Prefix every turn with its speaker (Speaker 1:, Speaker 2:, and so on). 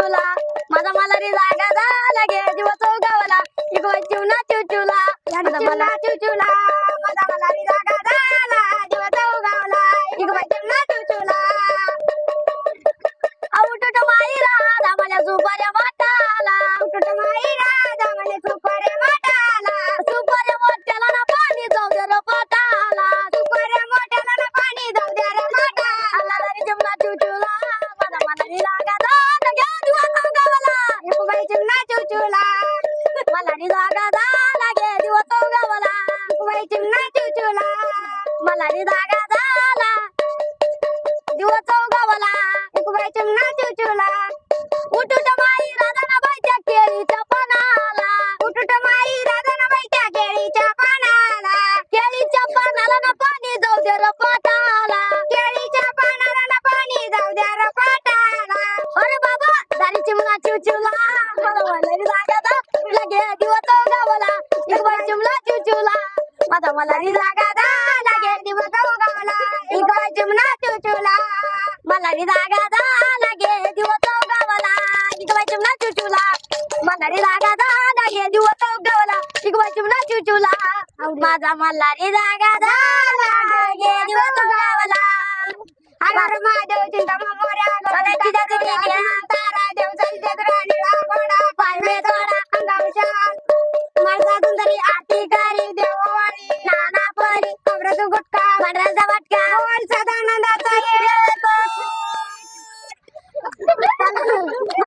Speaker 1: चुचुला माझा मला रे जागा झाला गे दिवस चौगावला इगो चिवना मला चुचुला माझा मला रे जागा झाला. दिवस चौगावला इगो चिवना चुचुला औटट माई राधा मला मला झाला लागा दान गावाला. चिमणा चुचुला मला रे झाला. दिव तो एक बाई चिमणा चुचुला उठुट माई राधाना बाईच्या केळीच्या पानाला. उठुट माई राधाना बाईच्या केळीच्या पानाला. केळीच्या पानाला ना पाणी जाऊ दे र पाटाला. केळीच्या पानाला ना पाणी जाऊ दे र पाटाला. अरे बाबा दारी चिमणा चुचुला मला वाला माझा मला जागा लागे दिवस चौगावला एक बाई चिमणा चुचुला. मला जागा दा लागे दिवस चौगावला एक बाई चिमणा चुचुला. मला जागा दा लागे दिवस चौगावला एक बाई चिमणा चुचुला. माझा मला जागा दा लागे दिवस चौगावला अगर महादेव चिंता मोऱ्या कर्ज वाटका